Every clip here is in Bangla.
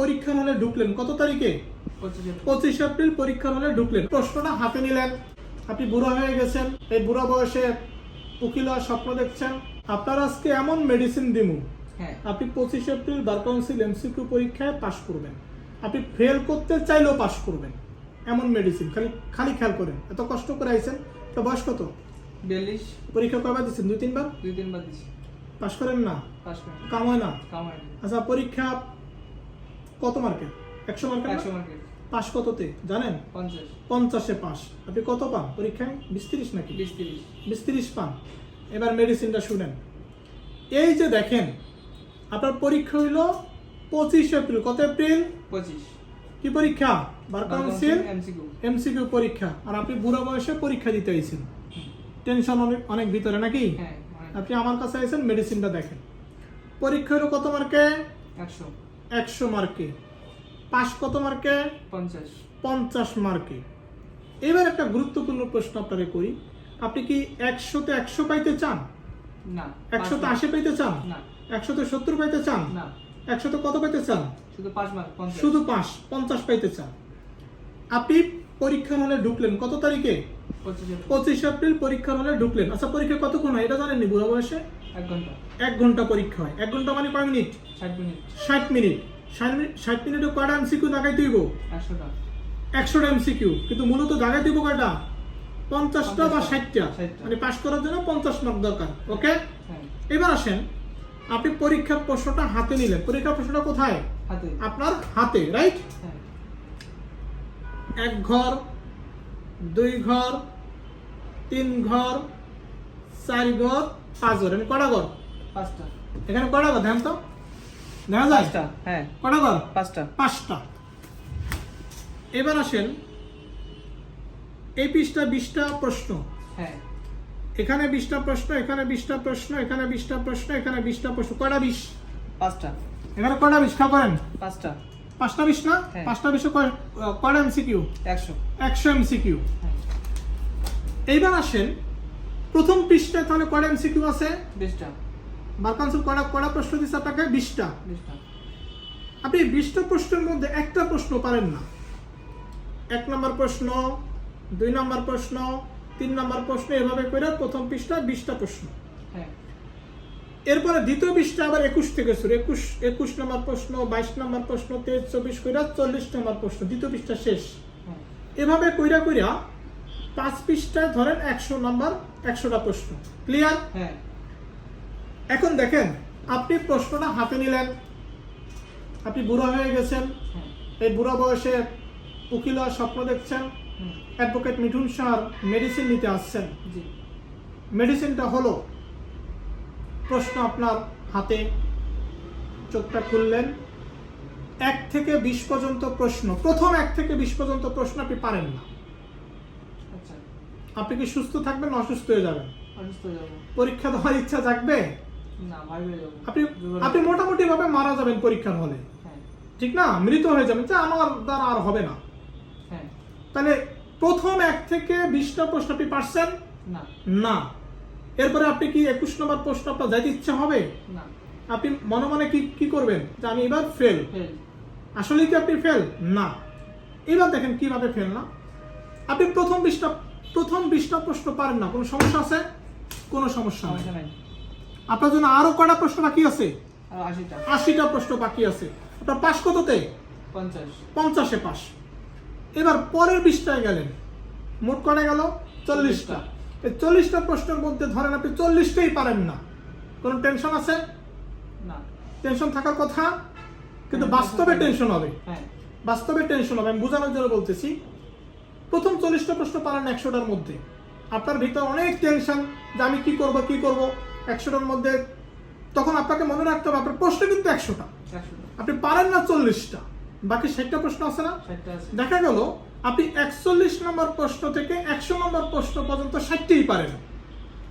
পরীক্ষার হলে ঢুকলেন। কত তারিখে? পঁচিশ এপ্রিল। পরীক্ষার হলে ঢুকলেন। প্রশ্নটা হাতে নিলেন। আপনি বুড়ো হয়ে গেছেন। এই বুড়ো বয়সে উকিল স্বপ্ন দেখছেন। আপনার আজকে এমন মেডিসিন দিমু। হ্যাঁ। আপনি পঁচিশ এপ্রিল বার কাউন্সিল এমসিকিউ পরীক্ষায় পাশ করবেন। আপনি ফেল করতে চাইলেও পাশ করবেন। এমন মেডিসিন খালি খালি খেয়াল করেন। এত কষ্ট করে আইছেন। তো বয়স কত? বিয়াল্লিশ। পরীক্ষা কয়বার দিচ্ছেন দুই তিনবার? দুই তিন বার দিছি। পাশ করেন না? পাঁচ মিনিট কাম হয় না? কামাই আচ্ছা পরীক্ষা কত মার্কে একশো মার্কে একশো মার্কেট পাশ কততে? জানেন? পঞ্চাশ। পঞ্চাশে পাস আপনি কত পান পরীক্ষায়? বিশ তিরিশ নাকি? বিশ তিরিশ। বিশ তিরিশ পান। এবার মেডিসিনটা শুনেন। এই যে দেখেন আপনার পরীক্ষা হইল পঁচিশ এপ্রিল। কত এপ্রিল? পঁচিশ। কি পরীক্ষা? বার কাউন্সিল এমসিকিউ পরীক্ষা। আর আপনি বুড়ো বয়সে পরীক্ষা দিতে আইছেন টেনশন অনেক অনেক ভিতরে নাকি? হ্যাঁ আপনি আমার কাছে আইছেন মেডিসিনটা দেখেন। পরীক্ষা হলো কত মার্কে একশো। একশো মার্কে। পাস কত মার্কে? পঞ্চাশ। পঞ্চাশ মার্কে। এবার একটা গুরুত্বপূর্ণ প্রশ্ন আপনারে করি। আপনি কি একশোতে একশো পাইতে চান? না। একশোতে আশি পাইতে চান? না। একশোতে সত্তর পাইতে চান? না। একশোতে কত পাইতে চান? শুধু পাঁচ মার্ক পঞ্চাশ। শুধু পাঁচ পঞ্চাশ পাইতে চান। আপনি পরীক্ষার হলে ঢুকলেন কত তারিখে? পঁচিশ এপ্রিল। পরীক্ষার হলে ঢুকলেন। আচ্ছা পরীক্ষা কতক্ষণ হয়? এটা জানেননি? বুড়ো বয়সে? এক ঘণ্টা। এক ঘণ্টা পরীক্ষা হয়। এক ঘণ্টা মানে কয় মিনিট? ষাট মিনিট। ষাট মিনিট। ষাট মিনিট কয়টা এমসিকিউ দাগাই দিব একশোটা। একশোটা এমসিকিউ কিন্তু মূলত দাগাই দিব কয়টা? পঞ্চাশটা বা ষাটটা। ষাটটা। মানে পাস করার জন্য পঞ্চাশ মার্ক দরকার। ওকে হ্যাঁ। এবার আসেন আপনি পরীক্ষার প্রশ্নটা হাতে নিলেন। পরীক্ষার প্রশ্নটা কোথায়? আপনার হাতে রাইট হ্যাঁ। এক ঘর দুই ঘর তিন ঘর চার ঘর পাঁচ ঘর। আমি কটা ঘর? পাঁচটা। এখানে কটা ঘর? ধ্যান তো। দেখা যায়? পাঁচটা হ্যাঁ। কটা ঘর? পাঁচটা। পাঁচটা। এবার আসেন এই পৃষ্ঠা বিশটা প্রশ্ন। হ্যাঁ। এখানে বিশটা প্রশ্ন এখানে বিশটা প্রশ্ন এখানে বিশটা প্রশ্ন এখানে বিশটা প্রশ্ন। কটা বিশ? পাঁচটা। এখানে কটা বিশ? খা করেন। পাঁচটা। পাঁচটা বিশ না? হ্যাঁ। পাঁচটা বিশে কয়- এমসিকিউ একশো। একশো এমসিকিউ হ্যাঁ। এইবার আসেন প্রথম পৃষ্ঠায় তাহলে কটা এমসিকিউ আছে? বিশটা। বার কাউন্সিল কটা কটা প্রশ্ন দিচ্ছে আপনাকে? বিশটা। আপনি বিশটা প্রশ্নের মধ্যে একটা প্রশ্ন পারেন না। এক নম্বর প্রশ্ন দুই নম্বর প্রশ্ন তিন নম্বর প্রশ্ন এভাবে করে প্রথম পৃষ্ঠা বিশটা প্রশ্ন। হ্যাঁ। এরপরে দ্বিতীয় পৃষ্ঠা আবার একুশ থেকে শুরু। একুশ একুশ নম্বর প্রশ্ন বাইশ নম্বর প্রশ্ন তেইশ চব্বিশ কইরা চল্লিশ নম্বর প্রশ্ন। দ্বিতীয় পৃষ্ঠা শেষ। এভাবে কইরা কইরা পাঁচ পৃষ্ঠায় ধরেন একশো নম্বর একশোটা প্রশ্ন। ক্লিয়ার হ্যাঁ। এখন দেখেন আপনি প্রশ্নটা হাতে নিলেন। আপনি বুড়ো হয়ে গেছেন। হ্যাঁ। এই বুড়ো বয়সে উকিল স্বপ্ন দেখছেন। অ্যাডভোকেট মিঠুন সার মেডিসিন নিতে আসছেন। মেডিসিনটা হলো প্রশ্ন আপনার হাতে চোখটা খুললেন। এক থেকে বিশ পর্যন্ত প্রশ্ন প্রথম এক থেকে বিশ পর্যন্ত প্রশ্ন আপনি পারেন না। আচ্ছা। আপনি কি সুস্থ থাকবেন অসুস্থ হয়ে যাবেন? পরীক্ষা দেওয়ার ইচ্ছা যাব। আপনি আপনি মোটামুটি ভাবে মারা যাবেন পরীক্ষার হলে। হ্যাঁ। ঠিক না? মৃত হয়ে যাবেন। যে আমার দ্বারা আর হবে না। হ্যাঁ। তাহলে প্রথম এক থেকে বিশটা প্রশ্ন আপনি পারছেন? না। এরপরে আপনি কি একুশ নম্বর প্রশ্ন আপনার যাইতে ইচ্ছা হবে? আপনি মনে মনে কি কি করবেন? যে আমি এবার ফেল আসলে কি আপনি ফেল না। এবার দেখেন কীভাবে ফেল না। আপনি প্রথম বিশটা প্রথম বিশটা প্রশ্ন পারেন না। কোনো সমস্যা আছে? কোনো সমস্যা নেই। আপনার জন্য আরও কটা প্রশ্ন বাকি আছে? আশিটা। আশিটা প্রশ্ন বাকি আছে। আপনার পাস কততে? পঞ্চাশে। পাস এবার পরের বিশটায় গেলেন। মোট কটা গেল? চল্লিশটা। এই চল্লিশটা প্রশ্নের মধ্যে ধরেন আপনি চল্লিশটাই পারেন না। কোনো টেনশন আছে? না। টেনশন থাকার কথা? কিন্তু হ্যাঁ, বাস্তবে টেনশন হবে। হ্যাঁ। বাস্তবে টেনশন হবে আমি বোঝানোর জন্য বলতেছি। প্রথম চল্লিশটা প্রশ্ন পারেন একশোটার মধ্যে। আপনার ভিতর অনেক টেনশন যে আমি কি করব কি করব। একশোটার মধ্যে তখন আপনাকে মনে রাখতে হবে আপনার প্রশ্ন কিন্তু একশোটা। আপনি পারেন না চল্লিশটা। বাকি ষাটটা প্রশ্ন আছে না? দেখা গেল আপনি একচল্লিশ নম্বর প্রশ্ন থেকে একশো নম্বর প্রশ্ন পর্যন্ত ষাটটি পারেন।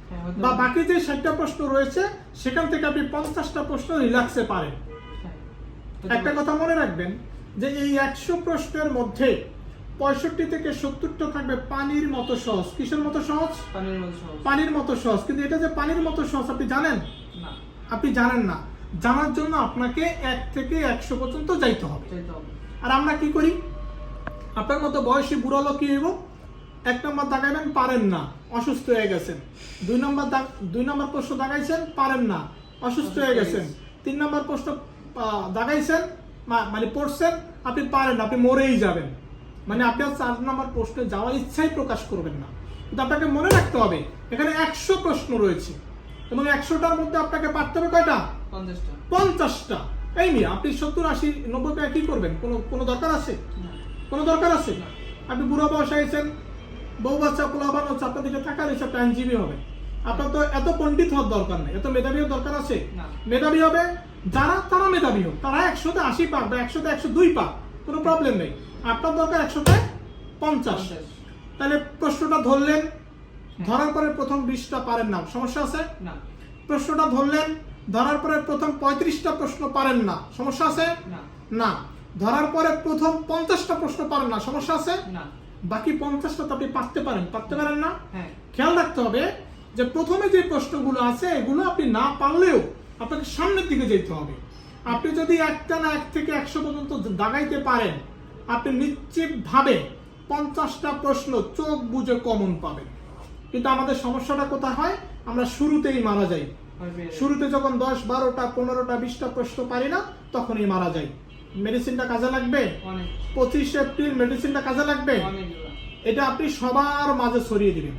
হ্যাঁ বা বাকি যে ষাটটা প্রশ্ন রয়েছে সেখান থেকে আপনি পঞ্চাশটা প্রশ্ন রিল্যাক্সে পারেন। হ্যাঁ একটা কথা মনে রাখবেন যে এই একশো প্রশ্নের মধ্যে পঁয়ষট্টি থেকে সত্তরটা থাকবে পানির মতো সহজ। কিসের মতো সহজ? পানির মধ্যে সহজ। পানির মতো সহজ। কিন্তু এটা যে পানির মতো সহজ আপনি জানেন? না। আপনি জানেন না। জানার জন্য আপনাকে এক থেকে একশো পর্যন্ত যাইতে হবে। আর আমরা কি করি? আপনার মতো বয়সী বুড়ো লোক কি হইব? এক নম্বর দাগাইবেন পারেন না। অসুস্থ হয়ে গেছেন। দুই নম্বর দাগ- দুই নম্বর প্রশ্ন দাগাইছেন পারেন না। অসুস্থ হয়ে গেছেন। তিন নম্বর প্রশ্ন দাগাইছেন মানে পড়ছেন আপনি পারেন না আপনি মরেই যাবেন। মানে আপনি আর চার নম্বর প্রশ্নে যাওয়ার ইচ্ছাই প্রকাশ করবেন না। কিন্তু আপনাকে মনে রাখতে হবে এখানে একশো প্রশ্ন রয়েছে। এবং একশোটার মধ্যে আপনাকে পারতে হবে কয়টা? পঞ্চাশটা। এই নিয়ে আপনি সত্তর আশি নব্বই টাকা কি করবেন? কোনো কোনো দরকার আছে? কোনো দরকার আছে? আপনি বুড়ো বয়স হয়েছেন বউ বাচ্চা পোলাবান হচ্ছে আপনার দিকে টাকার হিসাবটা আইনজীবী হবে। আপনার তো এত পণ্ডিত হওয়ার দরকার নেই। এত মেধাবী হওয়ার দরকার আছে? মেধাবী হবে? যারা তারা মেধাবী হোক। তারা একশোতে আশি পাক বা একশোতে একশো দুই পাক কোনো প্রবলেম নেই। আপনার দরকার একশোতে পঞ্চাশ। তাহলে প্রশ্নটা ধরলেন ধরার পরে প্রথম বিশটা পারেন না। সমস্যা আছে? না। প্রশ্নটা ধরলেন ধরার পরে প্রথম পঁয়ত্রিশটা প্রশ্ন পারেন না। সমস্যা আছে? না। ধরার পরে প্রথম পঞ্চাশটা প্রশ্ন পারেন না। সমস্যা আছে? না। বাকি পঞ্চাশটা তো আপনি পারতে পারেন। পারতে পারেন না? হ্যাঁ। খেয়াল রাখতে হবে যে প্রথমে যে প্রশ্নগুলো আছে এগুলো আপনি না পারলেও আপনাকে সামনের দিকে যেতে হবে। আপনি যদি একটা না এক থেকে একশো পর্যন্ত দাগাইতে পারেন আপনি নিশ্চিত ভাবে পঞ্চাশটা প্রশ্ন চোখ বুঝে কমন পাবেন। কিন্তু আমাদের সমস্যাটা কোথায় হয়? আমরা শুরুতেই মারা যাই। শুরুতে যখন দশ বারোটা পনেরোটা বিশটা প্রশ্ন পারি না তখনই মারা যাই। মেডিসিনটা কাজে লাগবে? পঁচিশ এপ্রিল মেডিসিনটা কাজে লাগবে? এটা আপনি সবার মাঝে ছড়িয়ে দিবেন।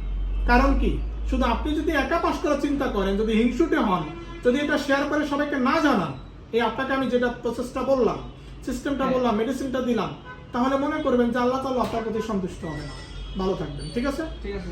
কারণ কি? শুধু আপনি যদি একা পাশ করার চিন্তা করেন যদি হিংসুটে হন যদি এটা শেয়ার করে সবাইকে না জানান এই আপনাকে আমি যেটা প্রসেসটা বললাম সিস্টেমটা হ্যাঁ। বললাম মেডিসিনটা দিলাম তাহলে মনে করবেন যে আল্লাহ তাআলা আপনার প্রতি সন্তুষ্ট হবে না। ভালো থাকবেন ঠিক আছে? ঠিক আছে